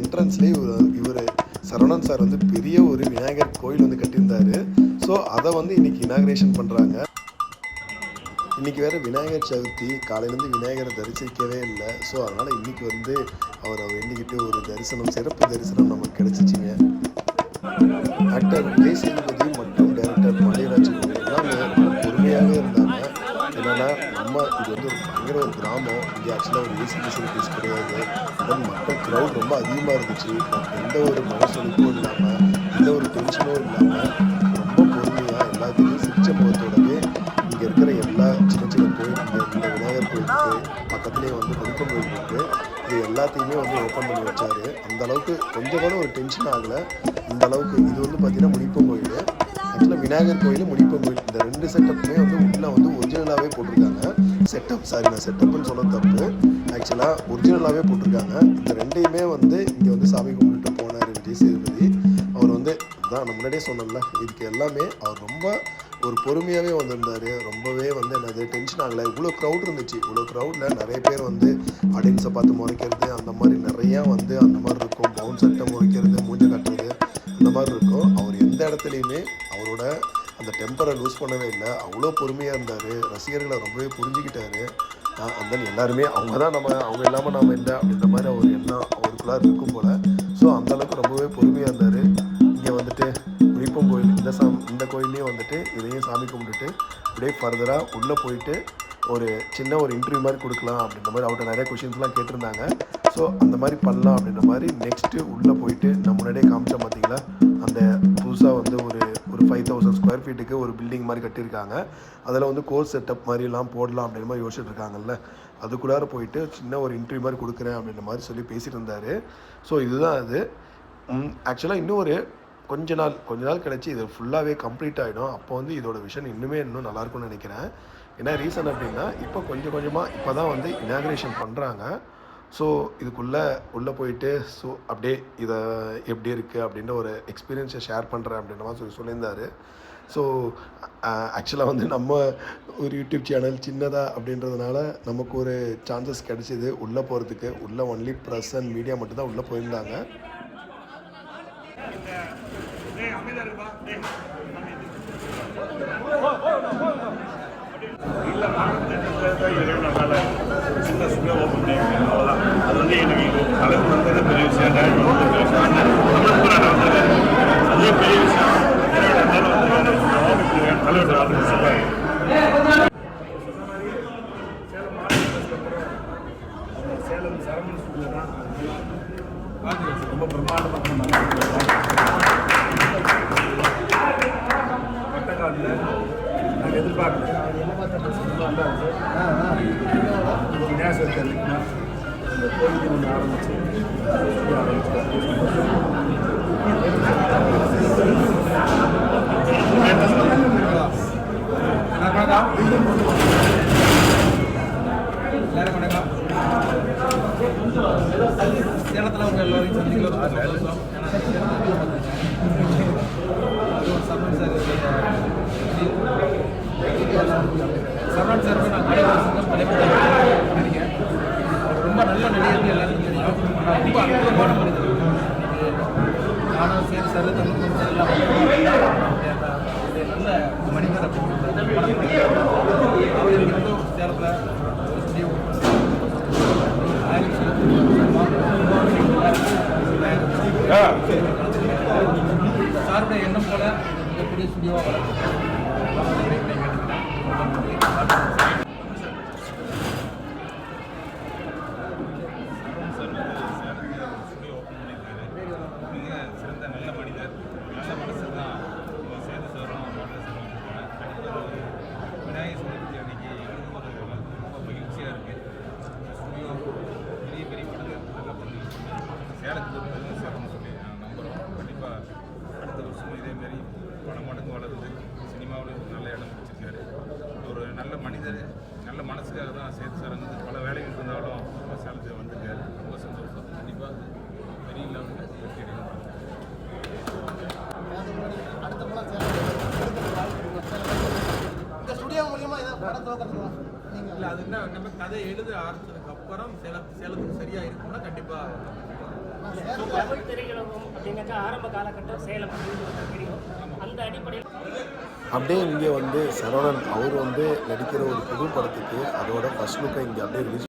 என்ட்ரன்ஸ்லேயே இவர் சரவணன் சார் வந்து பெரிய ஒரு விநாயகர் கோயில் வந்து கட்டியிருந்தார். ஸோ அதை வந்து இன்னைக்கு இனாக்ரேஷன் பண்ணுறாங்க இன்னைக்கு வேற விநாயகர் சதுர்த்தி காலையிலேருந்து விநாயகரை தரிசிக்கவே இல்லை. ஸோ அதனால் இன்னைக்கு வந்து அவரை வேண்டிக்கிட்டு ஒரு தரிசனம் சிறப்பு தரிசனம் நமக்கு கிடைச்சிச்சிங்க. ஆக்டர் விஜய் சேதுபதி கிராமம் இங்கே ஆக்சுவலாக ஒரு ஏசி ஃபெசிலிட்டிஸ் கிடையாது. தென் மக்கள் க்ரௌட் ரொம்ப அதிகமாக இருந்துச்சு. எந்த ஒரு மனசொலிப்பும் இல்லாமல் எந்த ஒரு டென்ஷனும் இல்லாமல் ரொம்ப பொறுமையாக எல்லாத்தையும் சிரிச்ச முகத்தோடவே இங்கே இருக்கிற எல்லா சின்ன சின்ன கோயில் இங்கே இந்த விநாயகர் கோயிலுக்கு பக்கத்துலேயே வந்து மதிப்பன் கோயில் இருக்குது இது எல்லாத்தையுமே வந்து ஓப்பன் பண்ணி வச்சார். அந்த அளவுக்கு கொஞ்சம் கூட ஒரு டென்ஷன் ஆகலை. இந்த அளவுக்கு இது வந்து பார்த்திங்கன்னா முடிப்பு கோயில். ஆக்சுவலாக விநாயகர் கோயில் முடிப்பு கோயில். இந்த ரெண்டு செட்டப்புமே வந்து உள்ளே வந்து ஒரிஜினலாகவே போட்டிருக்காங்க. செட்டப் சாரி நான் செட்டப்னு சொல்ல தப்பு. ஆக்சுவலாக ஒரிஜினலாகவே போட்டிருக்காங்க. இந்த ரெண்டையுமே வந்து இங்கே வந்து சாமி கும்பிட்டு போனார் விஜய் சேதுபதி. அவர் வந்து தான் நான் முன்னாடியே சொன்னேன்ல இதுக்கு எல்லாமே அவர் ரொம்ப ஒரு பொறுமையாகவே வந்திருந்தார். ரொம்பவே வந்து என்னது டென்ஷன் ஆகலை. இவ்வளோ க்ரௌட் இருந்துச்சு. இவ்வளோ க்ரௌடில் நிறைய பேர் வந்து ஆடியன்ஸை பார்த்து முறைக்கிறது அந்த மாதிரி நிறையா வந்து அந்த மாதிரி இருக்கும். பவுன் சட்டை முறைக்கிறது மூஞ்சை கட்டுறது அந்த மாதிரி இருக்கும். அவர் எந்த இடத்துலையுமே அவரோட அந்த டெம்பரை லூஸ் பண்ணவே இல்லை. அவ்வளோ பொறுமையாக இருந்தார். ரசிகர்களை ரொம்பவே புரிஞ்சுக்கிட்டாரு. அந்த எல்லாருமே அவங்க தான் நம்ம அவங்க இல்லாமல் நாம் இல்லை அப்படின்ற மாதிரி அவர் எண்ணம் அவருக்குள்ளார இருக்கும் போல். ஸோ அந்தளவுக்கு ரொம்பவே பொறுமையாக இருந்தார். இங்கே வந்துட்டு விழிப்பம் கோயில் இந்த சாமி இந்த கோயிலையும் வந்துட்டு இதையும் சாமி கும்பிட்டுட்டு அப்படியே ஃபர்தராக உள்ளே போயிட்டு ஒரு சின்ன ஒரு இன்டர்வியூ மாதிரி கொடுக்கலாம் அப்படின்ற மாதிரி அவர்கிட்ட நிறைய கொஷின்ஸ்லாம் கேட்டிருந்தாங்க. ஸோ அந்த மாதிரி பண்ணலாம் அப்படின்ற மாதிரி நெக்ஸ்ட்டு உள்ளே போயிட்டு நான் முன்னாடியே வீட்டுக்கு ஒரு பில்டிங் மாதிரி கட்டியிருக்காங்க. அதில் வந்து கோர்ஸ் செட்டப் மாதிரிலாம் போடலாம் அப்படின்ற மாதிரி யோசிச்சுட்டு இருக்காங்கல்ல. அதுக்குள்ளார போயிட்டு சின்ன ஒரு இன்டர்வியூ மாதிரி கொடுக்குறேன் அப்படின்ற மாதிரி சொல்லி பேசிகிட்டு இருந்தார். ஸோ இதுதான் அது. ஆக்சுவலாக இன்னும் ஒரு கொஞ்ச நாள் கொஞ்ச நாள் கிடச்சி இது ஃபுல்லாகவே கம்ப்ளீட் ஆகிடும் அப்போ வந்து இதோட விஷன் இன்னுமே இன்னும் நல்லாயிருக்கும்னு நினைக்கிறேன். ஏன்னா ரீசன் அப்படின்னா இப்போ கொஞ்சம் கொஞ்சமாக இப்போ தான் வந்து இனாக்ரேஷன் பண்ணுறாங்க ஸோ இதுக்குள்ளே உள்ளே போயிட்டு ஸோ அப்படியே இதை எப்படி இருக்குது அப்படின்ற ஒரு எக்ஸ்பீரியன்ஸை ஷேர் பண்ணுறேன் அப்படின்ற மாதிரி சொல்லி சொல்லியிருந்தாரு. ஸோ ஆக்சுவலாக வந்து நம்ம ஒரு யூடியூப் சேனல் சின்னதாக அப்படின்றதுனால நமக்கு ஒரு சான்சஸ் கிடச்சிது. உள்ளே போகிறதுக்கு உள்ளே ஒன்லி ப்ரெஸ் அண்ட் மீடியா மட்டும்தான் உள்ளே போயிருந்தாங்க இல்ல நல்லா சின்ன சும்மா ஓப்பன் பண்ணியிருக்கேன் அவ்வளோதான் அது வந்து எனக்கு இது தலைவர் வந்தது பெரிய விஷயம் டைரக்டர் வந்து பெரிய விஷயம் அண்ணன் தமிழ் புராணம் வந்தது அதே பெரிய விஷயம் இருபது இருந்தாலும் வந்து ஓப்பன் பண்ணிருக்கேன் தலைவர் அது சொல்லுவாங்க சேலம் சரவணன் ஸ்கூலில் தான் ரொம்ப பிரம்மாண்டமாக பட்டக்காலில் நாங்கள் எதிர்பார்க்கல நேசத்தை இருக்குன்னா இந்த கோயிலுக்கு ஒன்று ஆரம்பிச்சு எல்லாரும் வணக்கம் சேலத்தில் உங்க எல்லாரையும் சந்திக்கல ரொம்ப சந்தோஷம் ஏன்னா அதுவும் சரவணன் சார் சரவணன் சார் நான் கலைவர் சங்கம் தலைவர் நடிகர் அவர் ரொம்ப நல்ல நடிகர்கள் எல்லாருக்கும் தெரியும் ஆனால் ரொம்ப அற்புதமான மனிதர் இன்னைக்கு நானும் சரி சார் தமிழ் எல்லாம் நல்ல மனிதர் அவர் வந்து சேலத்தில் சாருடைய எண்ணம் போல மிகப்பெரிய ஸ்டுடியோவாக வளர்த்து மிக சிறந்த நல்ல மனிதர் நல்ல மனசு தான் சேது சாரும் விநாயகர் சதுர்த்தி அன்னைக்கு எங்களுக்கு ஒரு ரொம்ப மகிழ்ச்சியாக இருக்குது ஸ்டுடியோ பெரிய பெரிய மனிதர் நல்லா பண்ணி சேலத்துக்கு ஒரு பெரிய சேரம்னு சொல்லி நான் நம்புகிறோம் கண்டிப்பாக அடுத்த வருஷம் இதேமாரி மடங்கு வளர்ந்து சினிமாவில் நல்ல இடம் பிடிச்சிருக்காரு ஒரு நல்ல மனிதர் நல்ல மனசுக்காக தான் சேது சார் வந்து பல வேலைகள் இருந்தாலும் நம்ம சேலத்துக்கு வந்திருக்காரு. ரொம்ப சந்தோஷம். கண்டிப்பாக பெரிய லெவலில் வெற்றி அடையணும். இந்த ஸ்டுடியோ மூலியமா ஏதாவது படம் தோக்கிறதுக்கு நீங்க? இல்லை அது என்ன நம்ம கதை எழுத ஆரம்பிச்சதுக்கு அப்புறம் சேலம் சேலத்துக்கு சரியா இருக்கும்னா கண்டிப்பா நான் தமிழ் திரையுலகம் அப்படின்னாக்கா ஆரம்ப காலகட்டம் சேலம் அப்படின்னு தெரியும். அந்த அடிப்படையில் அப்படியே இங்கே வந்து சரவணன் அவர் வந்து நடிக்கிற ஒரு புது படத்துக்கு அதோட ஃபர்ஸ்ட் லுக்கை இங்கே அப்படியே ரிலீஸ்